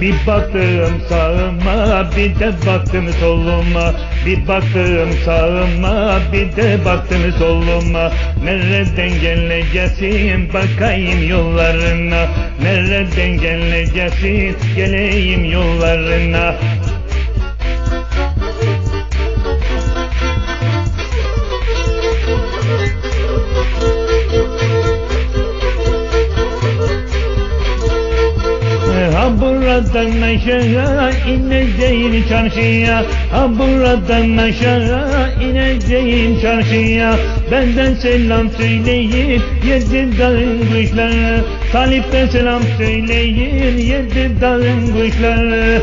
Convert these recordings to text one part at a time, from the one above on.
Bir baktım sağıma bir de baktım soluma. Bir baktım sağıma bir de baktım soluma. Nereden geleceksin bakayım yollarına. Nereden geleceksin geleyim yollarına buradan aşağı ineceğin çarşıya. Ha buradan aşağı ineceğin çarşıya. Benden selam söyleyin yedi dağın kuşları. Talip'ten selam söyleyin yedi dağın kuşları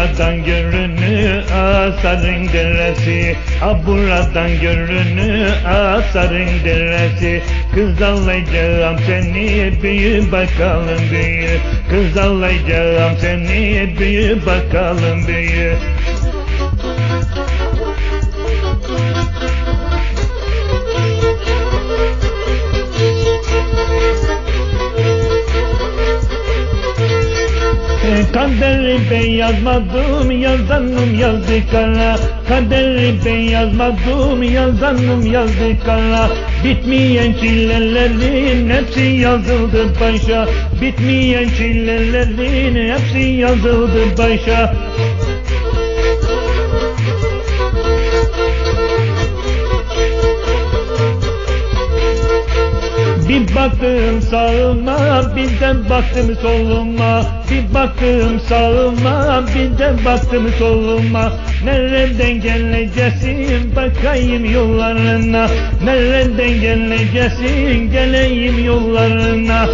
buradan görünü asarın deresi. Ha buradan görünü asarın deresi. Kız alacağım seni büyü bakalım büyü. Kız alacağım seni büyü bakalım büyü yazmadım yazanım yazdı kara. Kaderi ben yazmadım yazanım yazdı kara. Bitmeyen çilelerin hepsi yazıldı başa. Bitmeyen çilelerin hepsi yazıldı başa Bir baktım sağıma bir de baktım soluma. Bir baktım sağıma bir de baktım soluma. Nereden geleceksin bakayım yollarına. Nereden geleceksin geleyim yollarına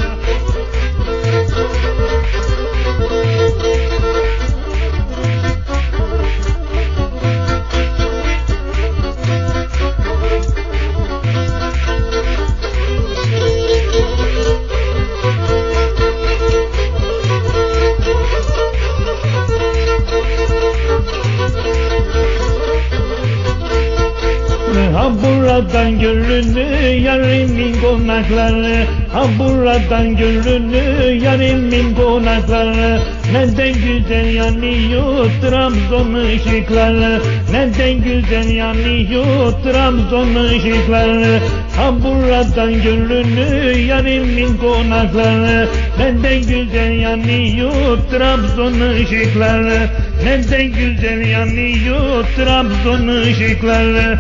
konakları Ha buradan görünü yarimin konakları. Neden güzel yanıyor Trabzon ışıkları? Neden güzel yanıyor Trabzon ışıkları? Ha buradan görünü yarimin konakları. Neden güzel yanıyor Trabzon ışıkları? Neden güzel yanıyor Trabzon ışıkları?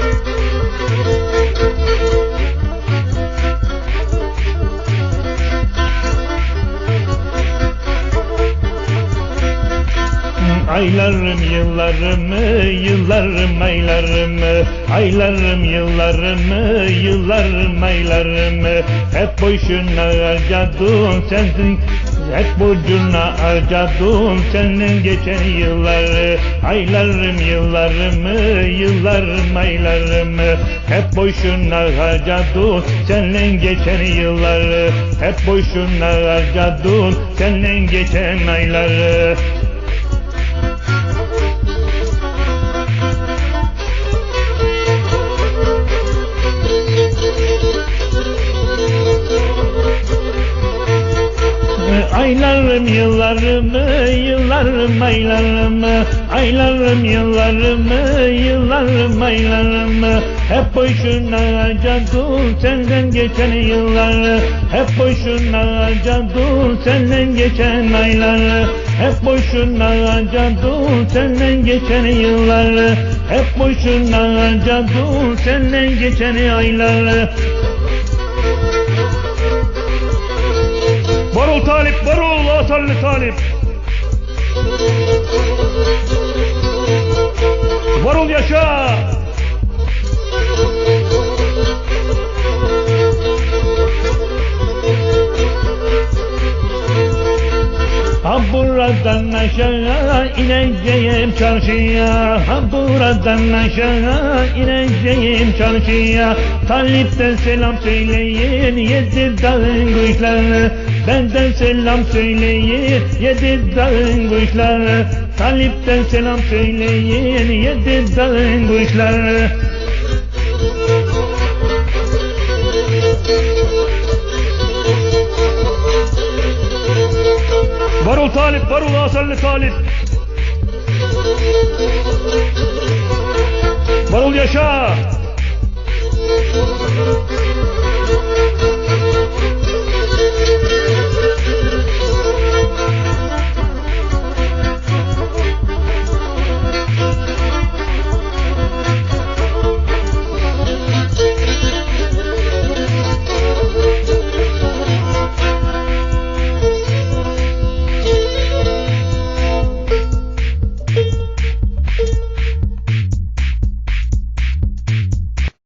Aylarım yıllarımı, yıllarım aylarımı Aylarım yıllarımı, yıllarım aylarımı. Hep boşuna harcadım sensin hep boşuna harcadım senin geçen yılları. Aylarım yıllarımı, yıllarım aylarımı. Hep boşuna harcadım senin geçen yılları. Hep boşuna harcadım senin geçen ayları Aylarım yıllarımı, yıllarım aylarımı Aylarım yıllarımı, yıllarım aylarımı Hep boşuna harcadım senden geçen yılları Hep boşuna harcadım senden geçen ayları Hep boşuna harcadım senden geçen yılları Hep boşuna harcadım senden geçen ayları Varol Talip, varol Asallı Talip. Varol yaşa. Ha buradan aşağı ineceğim çarşıya Ha buradan aşağı ineceğim çarşıya Talip'ten selam söyleyin yedi dağın kuşları Benden selam söyleyin yedi dağın kuşları Talip'ten selam söyleyin yedi dağın kuşları Varol Talip, varol Asallı Talip. Varol yaşa.